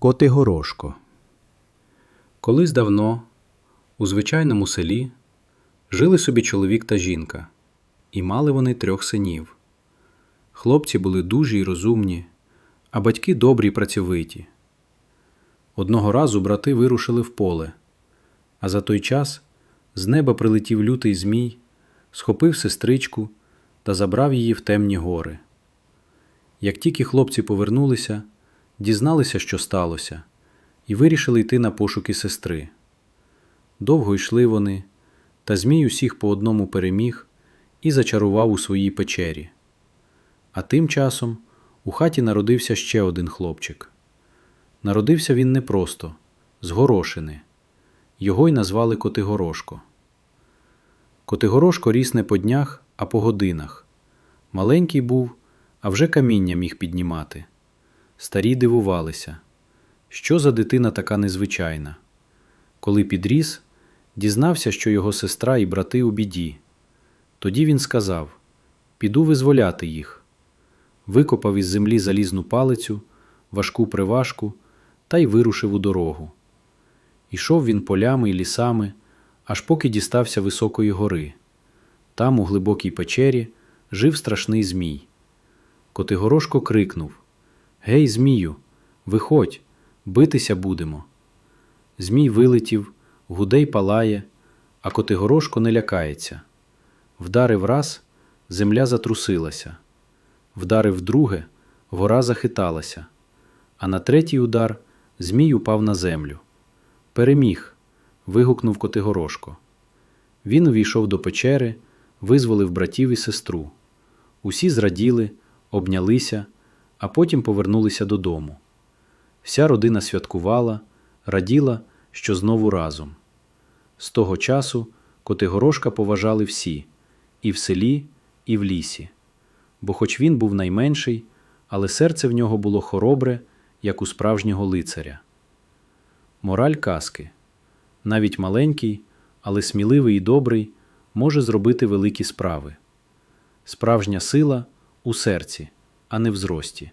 Котигорошко Колись давно, у звичайному селі, жили собі чоловік та жінка, і мали вони трьох синів. Хлопці були дужі й розумні, а батьки добрі й працьовиті. Одного разу брати вирушили в поле, а за той час з неба прилетів лютий змій, схопив сестричку та забрав її в темні гори. Як тільки хлопці повернулися, дізналися, що сталося, і вирішили йти на пошуки сестри. Довго йшли вони, та Змій усіх по одному переміг і зачарував у своїй печері. А тим часом у хаті народився ще один хлопчик. Народився він непросто, з горошини. Його й назвали Котигорошко. Котигорошко ріс не по днях, а по годинах. Маленький був, а вже каміння міг піднімати. Старі дивувалися, що за дитина така незвичайна. Коли підріс, дізнався, що його сестра і брати у біді. Тоді він сказав: Піду визволяти їх. Викопав із землі залізну палицю, важку приважку та й вирушив у дорогу. Ішов він полями й лісами, аж поки дістався високої гори. Там, у глибокій печері, жив страшний змій. Котигорошко крикнув Гей, Змію, виходь, битися будемо. Змій вилетів, гудей палає, а Котигорошко не лякається. Вдарив раз, земля затрусилася. Вдарив вдруге, гора захиталася, а на третій удар Змій упав на землю. Переміг. вигукнув Котигорошко. Він увійшов до печери, визволив братів і сестру. Усі зраділи, обнялися, а потім повернулися додому. Вся родина святкувала, раділа, що знову разом. З того часу Котигорошка поважали всі і в селі, і в лісі. Бо, хоч він був найменший, але серце в нього було хоробре, як у справжнього лицаря. Мораль казки навіть маленький, але сміливий і добрий може зробити великі справи. Справжня сила у серці, а не в зрості.